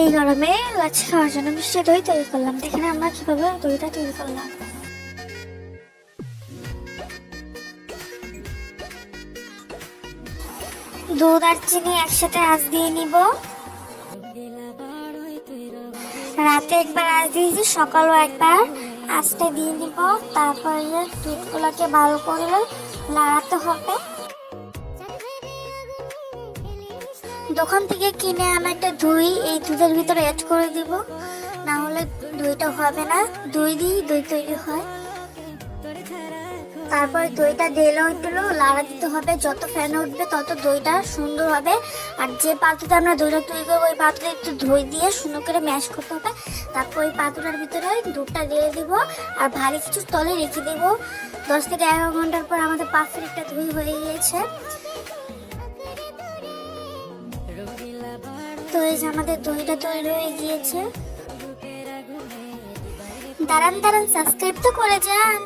এই গরমে লাচ্ছি খাওয়ার জন্য মিষ্টি দই তৈরি করলাম। দেখেন আমরা কীভাবে দইটা তৈরি করলাম। দুধ আর চিনি একসাথে আজ দিয়ে নিব। রাতে একবার আজ দিয়েছি, সকালও একবার আঁচটা দিয়ে নিব। তারপরে দুধগুলোকে ভালো করে লাড়াতে হবে। দোকান থেকে কিনে আমি একটা দই, এই দুধের ভিতরে অ্যাড করে দিব। না হলে দইটা হবে না। দই দিয়ে দই তৈরি হয়। তারপর দইটা দিল লাড়া দিতে হবে। যত ফ্যান উঠবে তত দইটা সুন্দর হবে। আর যে পাত্রতে আমরা দইটা তৈরি করব, ওই পাত্রে একটু দই দিয়ে সুন্দর করে ম্যাশ করতে হবে। তারপর ওই পাত্রটার ভিতরে দুধটা ঢেলে দিব। আর ভারী কিছু তলে রেখে দেব। দশ থেকে এগারো ঘণ্টার পর আমাদের পাত্রের একটা দই হয়ে গিয়েছে। তো এই যে আমাদের দইটা তৈরি হয়ে গিয়েছে। দাঁড়ান দাঁড়ান সাবস্ক্রাইব তো করে যান।